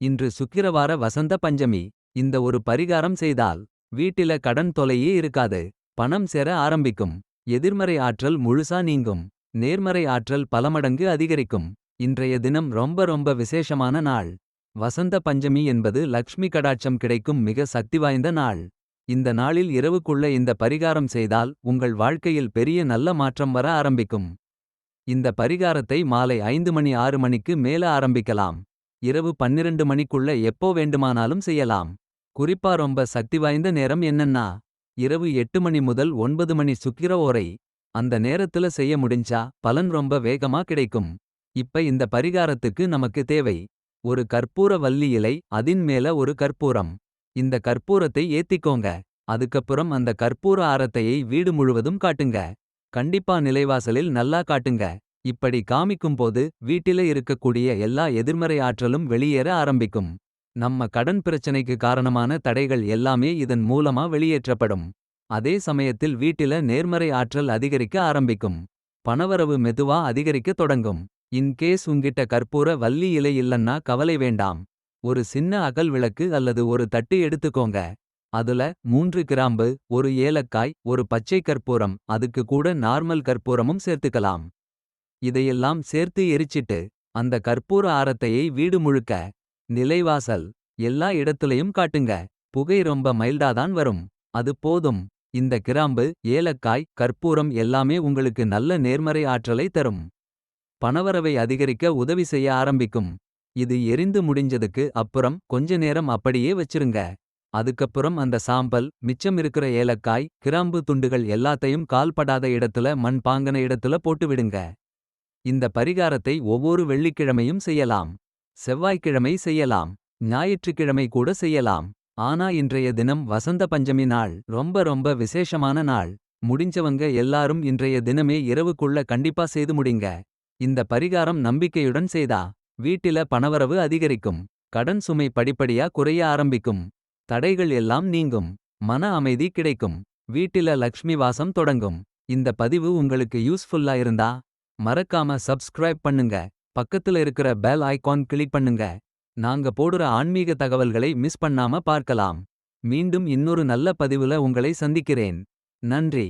இன்று சுக்கிரவார வசந்த பஞ்சமி. இந்த ஒரு பரிகாரம் செய்தால் வீட்டில கடன் தொலையே இருக்காது. பணம் சேர ஆரம்பிக்கும். எதிர்மறை ஆற்றல் முழுசா நீங்கும். நேர்மறை ஆற்றல் பலமடங்கு அதிகரிக்கும். இன்றைய தினம் ரொம்ப ரொம்ப விசேஷமான நாள். வசந்த பஞ்சமி என்பது லக்ஷ்மி கடாட்சம் கிடைக்கும் மிக சக்தி வாய்ந்த நாள். இந்த நாளில் இரவுக்குள்ள இந்த பரிகாரம் செய்தால் உங்கள் வாழ்க்கையில் பெரிய நல்ல மாற்றம் வர ஆரம்பிக்கும். இந்த பரிகாரத்தை மாலை ஐந்து மணி ஆறு மணிக்கு மேல ஆரம்பிக்கலாம். இரவு பன்னிரண்டு மணிக்குள்ள எப்போ வேண்டுமானாலும் செய்யலாம். குறிப்பா ரொம்ப சக்தி வாய்ந்த நேரம் என்னன்னா இரவு எட்டு மணி முதல் ஒன்பது மணி சுக்கிர ஓரை. அந்த நேரத்துல செய்ய முடிஞ்சா பலன் ரொம்ப வேகமா கிடைக்கும். இப்ப இந்த பரிகாரத்துக்கு நமக்கு தேவை ஒரு கற்பூர வள்ளி இலை அதின் மேல ஒரு கற்பூரம். இந்த கற்பூரத்தை ஏத்திக்கோங்க. அதுக்கப்புறம் அந்த கற்பூர ஆரத்தையை வீடு முழுவதும் காட்டுங்க. கண்டிப்பா நிலைவாசலில் நல்லா காட்டுங்க. இப்படி காமிக்கும்போது வீட்டில இருக்கக்கூடிய எல்லா எதிர்மறை ஆற்றலும் வெளியேற ஆரம்பிக்கும். நம்ம கடன் பிரச்சனைக்கு காரணமான தடைகள் எல்லாமே இதன் மூலமா வெளியேற்றப்படும். அதே சமயத்தில் வீட்டில நேர்மறை ஆற்றல் அதிகரிக்க ஆரம்பிக்கும். பணவரவு மெதுவா அதிகரிக்க தொடங்கும். இன்கேஸ் உங்கிட்ட கற்பூர வள்ளி இலை இல்லன்னா கவலை வேண்டாம். ஒரு சின்ன அகல் விளக்கு அல்லது ஒரு தட்டு எடுத்துக்கோங்க. அதுல மூன்று கிராம்பு ஒரு ஏலக்காய் ஒரு பச்சை கற்பூரம் அதுக்கு கூட நார்மல் கற்பூரமும் சேர்த்துக்கலாம். இதையெல்லாம் சேர்த்து எரிச்சிட்டு அந்த கற்பூர ஆரத்தையை வீடு முழுக்க நிலைவாசல் எல்லா இடத்துலயும் காட்டுங்க. புகை ரொம்ப மைல்டாதான் வரும். அது போதும். இந்த கிராம்பு ஏலக்காய் கற்பூரம் எல்லாமே உங்களுக்கு நல்ல நேர்மறை ஆற்றலை தரும். பணவரவை அதிகரிக்க உதவி செய்ய ஆரம்பிக்கும். இது எரிந்து முடிஞ்சதுக்கு அப்புறம் கொஞ்ச நேரம் அப்படியே வச்சிருங்க. அதுக்கப்புறம் அந்த சாம்பல் மிச்சம் இருக்கிற ஏலக்காய் கிராம்பு துண்டுகள் எல்லாத்தையும் கால்படாத இடத்துல மண் பாங்கன இடத்துல போட்டு விடுங்க இந்த பரிகாரத்தை ஒவ்வொரு வெள்ளிக்கிழமையும் செய்யலாம். செவ்வாய்க்கிழமை செய்யலாம். ஞாயிற்றுக்கிழமை கூட செய்யலாம். ஆனா இன்றைய தினம் வசந்த பஞ்சமி நாள். ரொம்ப ரொம்ப விசேஷமான நாள். முடிஞ்சவங்க எல்லாரும் இன்றைய தினமே இரவுக்குள்ள கண்டிப்பா செய்து முடிங்க. இந்த பரிகாரம் நம்பிக்கையுடன் செய்தா வீட்டில பணவரவு அதிகரிக்கும். கடன் சுமை படிப்படியா குறைய ஆரம்பிக்கும். தடைகள் எல்லாம் நீங்கும். மன அமைதி கிடைக்கும். வீட்டில லக்ஷ்மி வாசம் தொடங்கும். இந்த பதிவு உங்களுக்கு யூஸ்ஃபுல்லா இருந்தா மறக்காம சப்ஸ்கிரைப் பண்ணுங்க. பக்கத்துல இருக்கிற பெல் ஐகான் கிளிக் பண்ணுங்க. நாங்க போடுற ஆன்மீக தகவல்களை மிஸ் பண்ணாம பார்க்கலாம். மீண்டும் இன்னொரு நல்ல பதிவுல உங்களை சந்திக்கிறேன். நன்றி.